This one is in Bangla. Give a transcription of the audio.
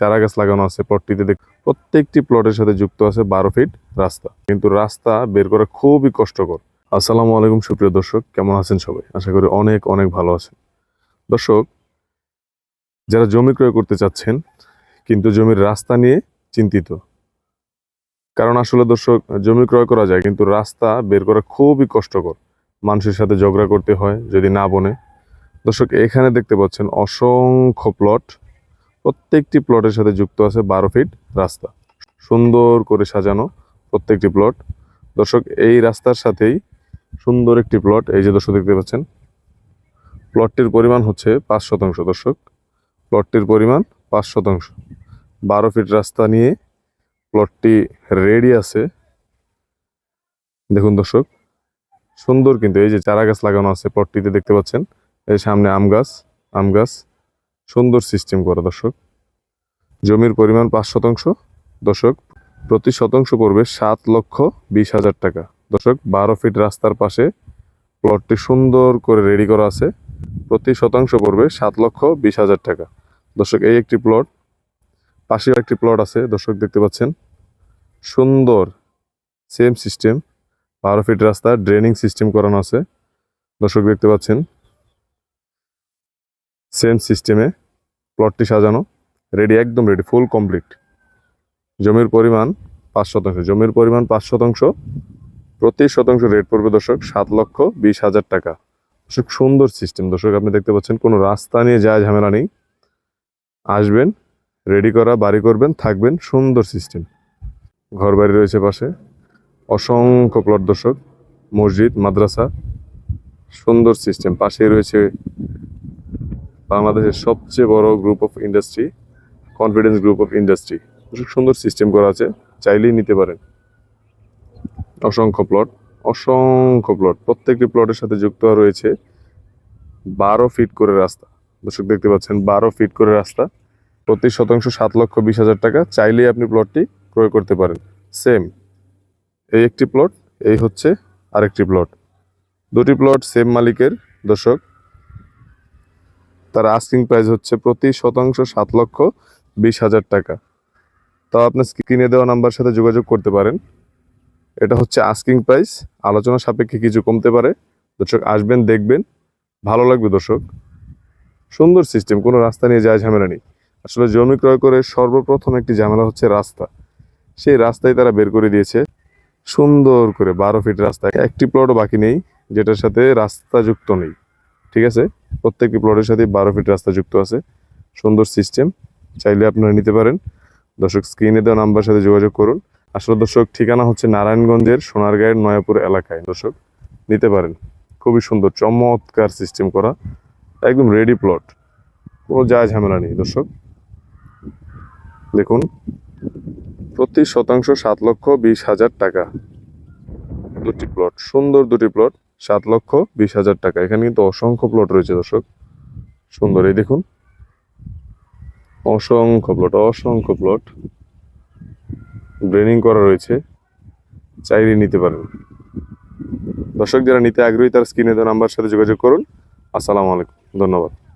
চারা গাছ লাগানো আছে প্লটটিতে দেখ প্রত্যেকটি প্লটের সাথে যুক্ত আছে বারো ফিট রাস্তা। কিন্তু রাস্তা বের করা খুবই কষ্টকর। আসসালামু আলাইকুম, সুপ্রিয় দর্শক, কেমন আছেন সবাই? আশা করি অনেক অনেক ভালো আছেন। দর্শক, যারা জমি ক্রয় করতে চাচ্ছেন, কিন্তু জমির রাস্তা নিয়ে চিন্তিত। কারণ আসলে দর্শক, জমি ক্রয় করা যায়, কিন্তু রাস্তা বের করা খুবই কষ্টকর। মানুষের সাথে ঝগড়া করতে হয়, যদি না বনে। দর্শক, এখানে দেখতে পাচ্ছেন অসংখ্য প্লট প্রত্যেকটি প্লটের সাথে যুক্ত আছে বারো ফিট রাস্তা। সুন্দর করে সাজানো প্রত্যেকটি প্লট। দর্শক, এই রাস্তার সাথেই সুন্দর একটি প্লট। এই যে দর্শক, দেখতে পাচ্ছেন? প্লটটির পরিমাণ হচ্ছে পাঁচ শতাংশ দর্শক। প্লটটির পরিমাণ পাঁচ শতাংশ। বারো ফিট রাস্তা নিয়ে প্লটটি রেডি আছে। দেখুন দর্শক, সুন্দর কিন্তু। এই যে চারা গাছ লাগানো আছে প্লটটিতে, দেখতে পাচ্ছেন? এই সামনে আম গাছ আম গাছ। সুন্দর সিস্টেম করা, দর্শক। জমির পরিমাণ পাঁচ শতাংশ, দর্শক। প্রতি শতাংশ পড়বে সাত লক্ষ বিশ হাজার টাকা। দর্শক, বারো ফিট রাস্তার পাশে প্লটটি সুন্দর করে রেডি করা আছে। প্রতি শতাংশ পড়বে সাত লক্ষ বিশ হাজার টাকা। দর্শক, এই একটি প্লট পাশেও একটি প্লট আছে, দর্শক দেখতে পাচ্ছেন। সুন্দর সেম সিস্টেম বারো ফিট রাস্তা ড্রেনিং সিস্টেম করানো আছে। দর্শক দেখতে পাচ্ছেন। সেম সিস্টেমে প্লটটি সাজানো রেডি একদম রেডি ফুল কমপ্লিট জমির পরিমাণ পাঁচ শতাংশ। জমির পরিমাণ পাঁচ শতাংশ, প্রতি শতাংশ রেট পড়বে দর্শক সাত লক্ষ বিশ হাজার টাকা। দর্শক, সুন্দর সিস্টেম দর্শক, আপনি দেখতে পাচ্ছেন, কোনো রাস্তা নিয়ে যায় ঝামেলা নেই। আসবেন রেডি করা, বাড়ি করবেন, থাকবেন, সুন্দর সিস্টেম ঘর বাড়ি রয়েছে পাশে। অসংখ্য প্লট দর্শক, মসজিদ, মাদ্রাসা, সুন্দর সিস্টেম পাশেই রয়েছে বাংলাদেশের সবচেয়ে বড় group of industry confidence group of industry খুব সুন্দর সিস্টেম করা আছে, চাইলেই নিতে পারেন। অসংখ্য প্লট অসংখ্য প্লট প্রত্যেকটি প্লটের সাথে যুক্ত রয়েছে বারো ফিট করে রাস্তা। দর্শক, দেখতে পাচ্ছেন, বারো ফিট করে রাস্তা। প্রতি শতাংশ সাত লক্ষ বিশ হাজার টাকা, চাইলেই আপনি প্লটটি ক্রয় করতে পারেন। সেম এই একটি প্লট এই হচ্ছে আরেকটি প্লট দুটি প্লট সেম মালিকের, দর্শক। তার আস্কিং প্রাইস হচ্ছে প্রতি শতাংশ সাত লক্ষ বিশ হাজার টাকা। তাও আপনার স্ক্রিনে দেওয়া নাম্বার সাথে যোগাযোগ করতে পারেন। এটা হচ্ছে আস্কিং প্রাইস আলোচনা সাপেক্ষে কিছু কমতে পারে। দর্শক, আসবেন, দেখবেন। ভালো লাগবে, দর্শক। সুন্দর সিস্টেম কোনো রাস্তা নিয়ে যায় ঝামেলা নেই। আসলে জমি ক্রয় করে সর্বপ্রথম একটি ঝামেলা হচ্ছে রাস্তা। সেই রাস্তায় তারা বের করে দিয়েছে। সুন্দর করে বারো ফিট রাস্তা। একটি প্লটও বাকি নেই, যেটার সাথে রাস্তা যুক্ত নেই। ঠিক আছে? প্রত্যেকটি প্লটের সাথে বারো ফিট রাস্তা যুক্ত আছে। সুন্দর সিস্টেম চাইলে আপনারা নিতে পারেন। দর্শক স্ক্রিনে দেওয়া নাম্বার সাথে যোগাযোগ করুন। আসলে দর্শক, ঠিকানা হচ্ছে নারায়ণগঞ্জের সোনারগাঁয়ের নয়াপুর এলাকায়। দর্শক, নিতে পারেন। খুবই সুন্দর, চমৎকার সিস্টেম করা, একদম রেডি প্লট কোনো যা ঝামেলা নেই, দর্শক। দেখুন, প্রতি শতাংশ সাত লক্ষ বিশ হাজার টাকা। দুটি প্লট সুন্দর দুটি প্লট সাত লক্ষ বিশ হাজার টাকা। এখানে কিন্তু অসংখ্য প্লট রয়েছে দর্শক। সুন্দর, এই দেখুন। অসংখ্য প্লট অসংখ্য প্লট ড্রেনিং করা রয়েছে। চাইলে নিতে পারেন। দর্শক, যারা নিতে আগ্রহী, তার স্ক্রিনে দেওয়া নাম্বার সাথে যোগাযোগ করুন। আসসালামু আলাইকুম। ধন্যবাদ।